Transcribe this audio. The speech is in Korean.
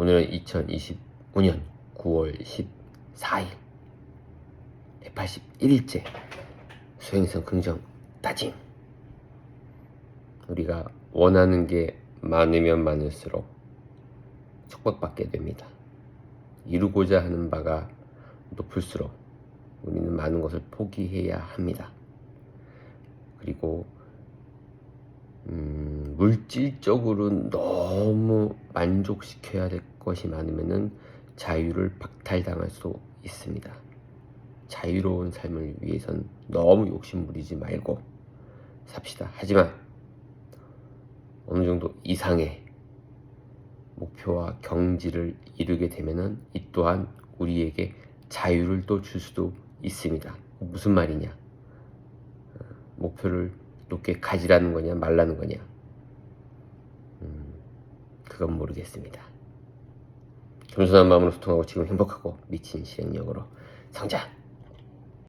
오늘은 2025년 9월 14일 181일째 수행성 긍정 다짐 우리가 원하는 게 많으면 많을수록 축복받게 됩니다. 이루고자 하는 바가 높을수록 우리는 많은 것을 포기해야 합니다. 그리고 음, 물질적으로 너무 만족시켜야 될 것이 많으면은 자유를 박탈당할 수 있습니다. 자유로운 삶을 위해선 너무 욕심 부리지 말고 삽시다. 하지만 어느 정도 이상의 목표와 경지를 이루게 되면은 이 또한 우리에게 자유를 또 줄 수도 있습니다. 무슨 말이냐? 어, 목표를 높게 가지라는 거냐 말라는 거냐? 음, 그건 모르겠습니다. 겸손한 마음으로 소통하고 지금 행복하고 미친 실행력으로 성장.